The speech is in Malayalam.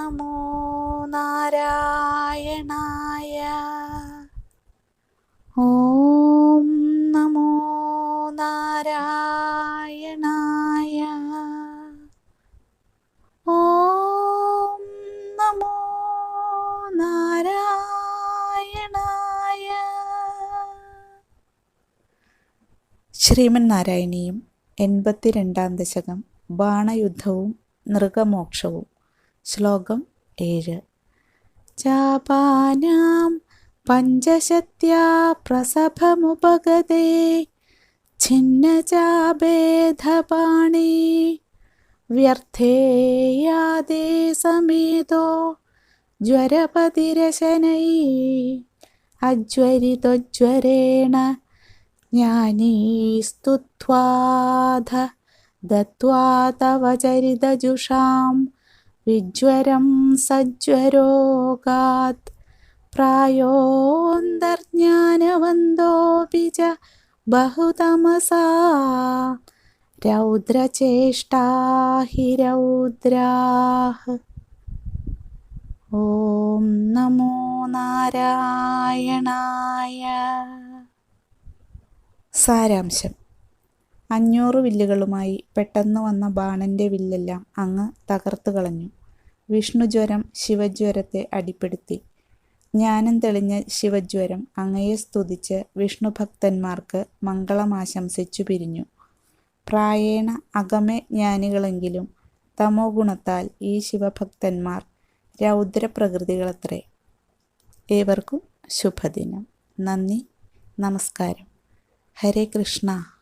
നമോ നാരായണായ. ഓം നമോ നാരായണായ. ഓം നമോ നാരായണായ. ശ്രീമൻ നാരായണീയം എൺപത്തിരണ്ടാം ദശകം. ബാണയുദ്ധവും നൃഗമോക്ഷവും ശ്ലോകം ഏഴ്. ചാപാനാം പഞ്ചശത്യാ പ്രസഭമുപഗതേ ഛിന്നചാഭേദപാണി വ്യർത്ഥേയാദേ സമേതോ ജ്വരപതിരശനൈ അജ്വരിതൊജ്വരേണ ജ്ഞാനീസ്തുത്വാധ ദത്വാ തവ ചരിതജുഷാം വിജ്വരം സജ്വരോഗാത്. പ്രായോന്തർജ്ഞാനവന്തോപിജ ബഹുതമസാ. രൗദ്രചേഷ്ടാ ഹി രൗദ്രാഹ്. ഓം നമോ നാരായണായ. സാരാംശം. അഞ്ഞൂറ് വില്ലുകളുമായി പെട്ടെന്ന് വന്ന ബാണന്റെ വില്ലെല്ലാം അങ്ങ് തകർത്തു കളഞ്ഞു. വിഷ്ണുജ്വരം ശിവജ്വരത്തെ അടിപ്പെടുത്തി. ജ്ഞാനം തെളിഞ്ഞ ശിവജ്വരം അങ്ങയെ സ്തുതിച്ച് വിഷ്ണുഭക്തന്മാർക്ക് മംഗളമാശംസിച്ചു പിരിഞ്ഞു. പ്രായേണ അകമെ ജ്ഞാനികളെങ്കിലും തമോ ഗുണത്താൽ ഈ ശിവഭക്തന്മാർ രൗദ്രപ്രകൃതികളത്രേ. ഏവർക്കും ശുഭദിനം. നന്ദി. നമസ്കാരം. ഹരേ കൃഷ്ണ.